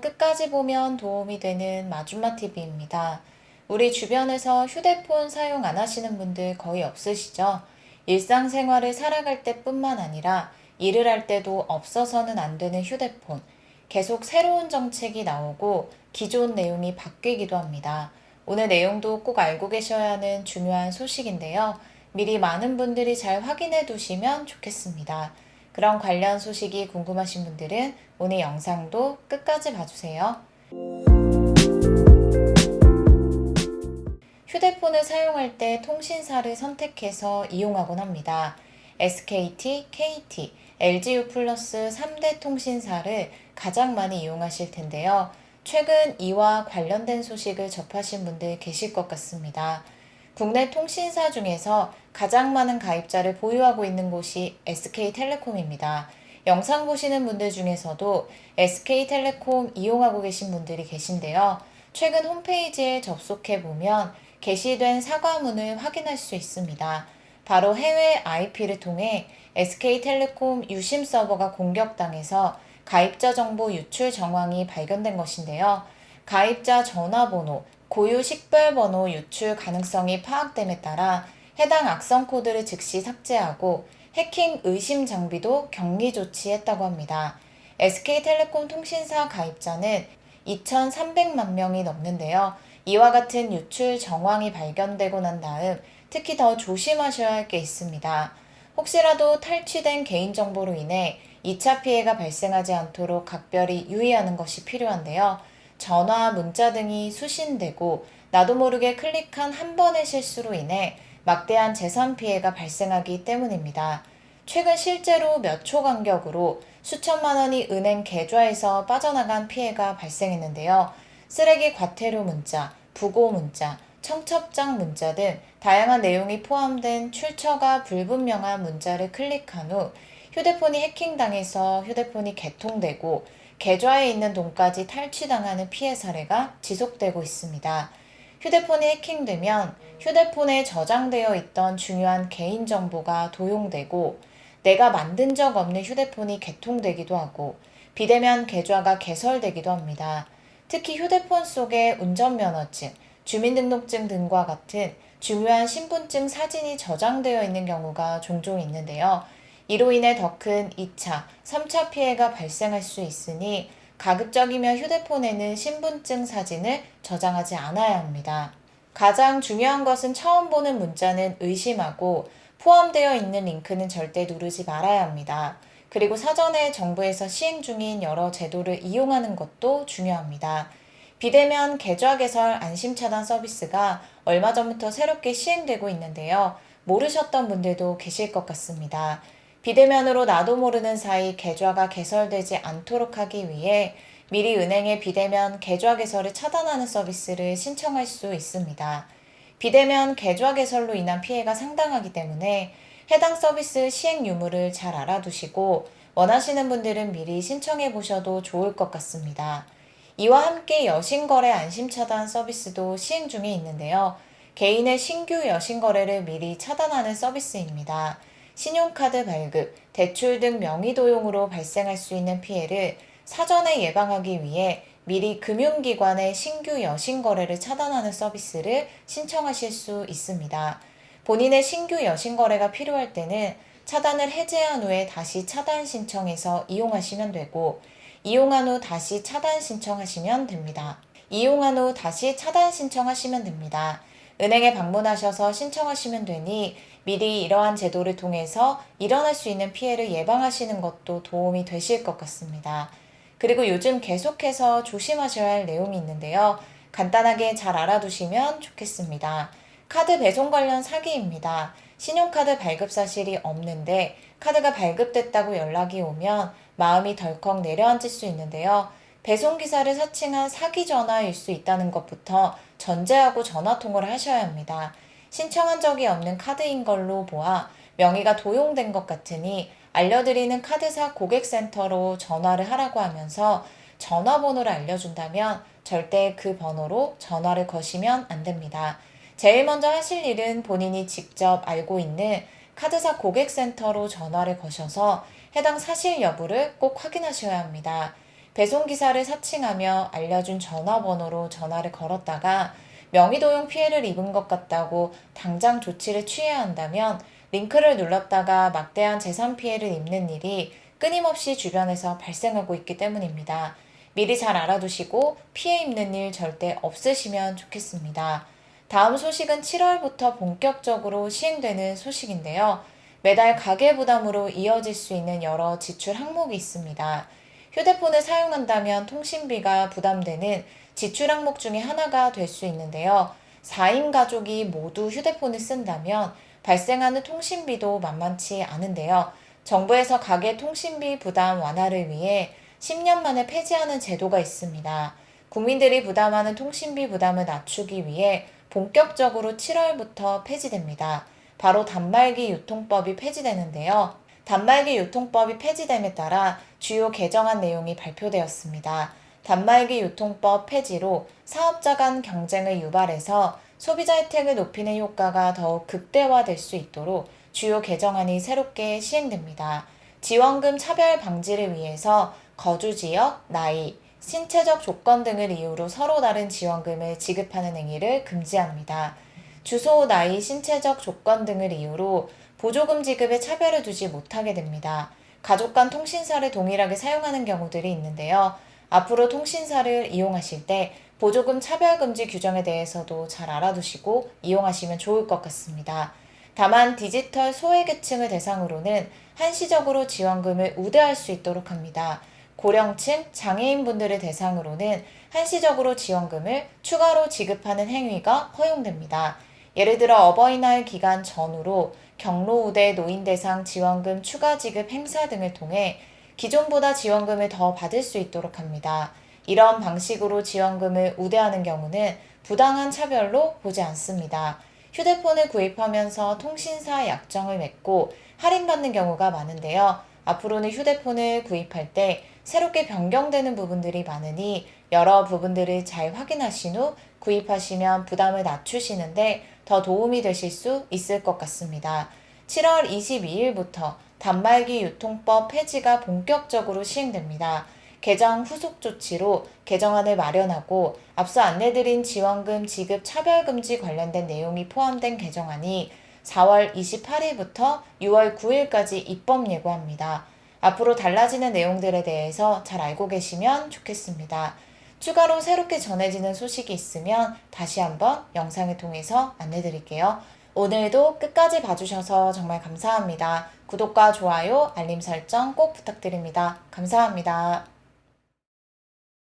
끝까지 보면 도움이 되는 마줌마 TV입니다. 우리 주변에서 휴대폰 사용 안 하시는 분들 거의 없으시죠? 일상생활을 살아갈 때뿐만 아니라 일을 할 때도 없어서는 안 되는 휴대폰. 계속 새로운 정책이 나오고 기존 내용이 바뀌기도 합니다. 오늘 내용도 꼭 알고 계셔야 하는 중요한 소식인데요. 미리 많은 분들이 잘 확인해 두시면 좋겠습니다. 그런 관련 소식이 궁금하신 분들은 오늘 영상도 끝까지 봐주세요. 휴대폰을 사용할 때 통신사를 선택해서 이용하곤 합니다. SKT, KT, LGU 플러스 3대 통신사를 가장 많이 이용하실 텐데요. 최근 이와 관련된 소식을 접하신 분들 계실 것 같습니다. 국내 통신사 중에서 가장 많은 가입자를 보유하고 있는 곳이 SK텔레콤입니다. 영상 보시는 분들 중에서도 SK텔레콤 이용하고 계신 분들이 계신데요. 최근 홈페이지에 접속해 보면 게시된 사과문을 확인할 수 있습니다. 바로 해외 IP를 통해 SK텔레콤 유심 서버가 공격당해서 가입자 정보 유출 정황이 발견된 것인데요. 가입자 전화번호, 고유 식별번호 유출 가능성이 파악됨에 따라 해당 악성 코드를 즉시 삭제하고 해킹 의심 장비도 격리 조치했다고 합니다. SK텔레콤 통신사 가입자는 2,300만 명이 넘는데요. 이와 같은 유출 정황이 발견되고 난 다음 특히 더 조심하셔야 할 게 있습니다. 혹시라도 탈취된 개인정보로 인해 2차 피해가 발생하지 않도록 각별히 유의하는 것이 필요한데요. 전화, 문자 등이 수신되고 나도 모르게 클릭한 한 번의 실수로 인해 막대한 재산 피해가 발생하기 때문입니다. 최근 실제로 몇 초 간격으로 수천만 원이 은행 계좌에서 빠져나간 피해가 발생했는데요. 쓰레기 과태료 문자, 부고 문자, 청첩장 문자 등 다양한 내용이 포함된 출처가 불분명한 문자를 클릭한 후 휴대폰이 해킹당해서 휴대폰이 개통되고 계좌에 있는 돈까지 탈취당하는 피해 사례가 지속되고 있습니다. 휴대폰이 해킹되면 휴대폰에 저장되어 있던 중요한 개인정보가 도용되고 내가 만든 적 없는 휴대폰이 개통되기도 하고 비대면 계좌가 개설되기도 합니다. 특히 휴대폰 속에 운전면허증, 주민등록증 등과 같은 중요한 신분증 사진이 저장되어 있는 경우가 종종 있는데요. 이로 인해 더 큰 2차, 3차 피해가 발생할 수 있으니 가급적이면 휴대폰에는 신분증 사진을 저장하지 않아야 합니다. 가장 중요한 것은 처음 보는 문자는 의심하고 포함되어 있는 링크는 절대 누르지 말아야 합니다. 그리고 사전에 정부에서 시행 중인 여러 제도를 이용하는 것도 중요합니다. 비대면 계좌 개설 안심 차단 서비스가 얼마 전부터 새롭게 시행되고 있는데요. 모르셨던 분들도 계실 것 같습니다. 비대면으로 나도 모르는 사이 계좌가 개설되지 않도록 하기 위해 미리 은행에 비대면 계좌 개설을 차단하는 서비스를 신청할 수 있습니다. 비대면 계좌 개설로 인한 피해가 상당하기 때문에 해당 서비스 시행 유무를 잘 알아두시고 원하시는 분들은 미리 신청해 보셔도 좋을 것 같습니다. 이와 함께 여신거래 안심차단 서비스도 시행 중에 있는데요. 개인의 신규 여신거래를 미리 차단하는 서비스입니다. 신용카드 발급, 대출 등 명의 도용으로 발생할 수 있는 피해를 사전에 예방하기 위해 미리 금융기관의 신규 여신 거래를 차단하는 서비스를 신청하실 수 있습니다. 본인의 신규 여신 거래가 필요할 때는 차단을 해제한 후에 다시 차단 신청해서 이용하시면 되고, 이용한 후 다시 차단 신청하시면 됩니다. 이용한 후 다시 차단 신청하시면 됩니다. 은행에 방문하셔서 신청하시면 되니 미리 이러한 제도를 통해서 일어날 수 있는 피해를 예방하시는 것도 도움이 되실 것 같습니다. 그리고 요즘 계속해서 조심하셔야 할 내용이 있는데요. 간단하게 잘 알아두시면 좋겠습니다. 카드 배송 관련 사기입니다. 신용카드 발급 사실이 없는데 카드가 발급됐다고 연락이 오면 마음이 덜컥 내려앉을 수 있는데요. 배송 기사를 사칭한 사기 전화일 수 있다는 것부터 전제하고 전화 통화를 하셔야 합니다. 신청한 적이 없는 카드인 걸로 보아 명의가 도용된 것 같으니 알려드리는 카드사 고객센터로 전화를 하라고 하면서 전화번호를 알려준다면 절대 그 번호로 전화를 거시면 안 됩니다. 제일 먼저 하실 일은 본인이 직접 알고 있는 카드사 고객센터로 전화를 거셔서 해당 사실 여부를 꼭 확인하셔야 합니다. 배송기사를 사칭하며 알려준 전화번호로 전화를 걸었다가 명의도용 피해를 입은 것 같다고 당장 조치를 취해야 한다면 링크를 눌렀다가 막대한 재산 피해를 입는 일이 끊임없이 주변에서 발생하고 있기 때문입니다. 미리 잘 알아두시고 피해 입는 일 절대 없으시면 좋겠습니다. 다음 소식은 7월부터 본격적으로 시행되는 소식인데요. 매달 가계 부담으로 이어질 수 있는 여러 지출 항목이 있습니다. 휴대폰을 사용한다면 통신비가 부담되는 지출 항목 중에 하나가 될 수 있는데요. 4인 가족이 모두 휴대폰을 쓴다면 발생하는 통신비도 만만치 않은데요. 정부에서 가계 통신비 부담 완화를 위해 10년 만에 폐지하는 제도가 있습니다. 국민들이 부담하는 통신비 부담을 낮추기 위해 본격적으로 7월부터 폐지됩니다. 바로 단말기 유통법이 폐지되는데요. 단말기 유통법이 폐지됨에 따라 주요 개정안 내용이 발표되었습니다. 단말기 유통법 폐지로 사업자 간 경쟁을 유발해서 소비자 혜택을 높이는 효과가 더욱 극대화될 수 있도록 주요 개정안이 새롭게 시행됩니다. 지원금 차별 방지를 위해서 거주 지역, 나이, 신체적 조건 등을 이유로 서로 다른 지원금을 지급하는 행위를 금지합니다. 주소, 나이, 신체적 조건 등을 이유로 보조금 지급에 차별을 두지 못하게 됩니다. 가족 간 통신사를 동일하게 사용하는 경우들이 있는데요. 앞으로 통신사를 이용하실 때 보조금 차별금지 규정에 대해서도 잘 알아두시고 이용하시면 좋을 것 같습니다. 다만 디지털 소외계층을 대상으로는 한시적으로 지원금을 우대할 수 있도록 합니다. 고령층, 장애인분들을 대상으로는 한시적으로 지원금을 추가로 지급하는 행위가 허용됩니다. 예를 들어 어버이날 기간 전후로 경로우대 노인 대상 지원금 추가 지급 행사 등을 통해 기존보다 지원금을 더 받을 수 있도록 합니다. 이런 방식으로 지원금을 우대하는 경우는 부당한 차별로 보지 않습니다. 휴대폰을 구입하면서 통신사 약정을 맺고 할인받는 경우가 많은데요. 앞으로는 휴대폰을 구입할 때 새롭게 변경되는 부분들이 많으니 여러 부분들을 잘 확인하신 후 구입하시면 부담을 낮추시는데 더 도움이 되실 수 있을 것 같습니다. 7월 22일부터 단말기 유통법 폐지가 본격적으로 시행됩니다. 개정 후속 조치로 개정안을 마련하고 앞서 안내드린 지원금 지급 차별금지 관련된 내용이 포함된 개정안이 4월 28일부터 6월 9일까지 입법 예고합니다. 앞으로 달라지는 내용들에 대해서 잘 알고 계시면 좋겠습니다. 추가로 새롭게 전해지는 소식이 있으면 다시 한번 영상을 통해서 안내 드릴게요. 오늘도 끝까지 봐주셔서 정말 감사합니다. 구독과 좋아요, 알림 설정 꼭 부탁드립니다. 감사합니다.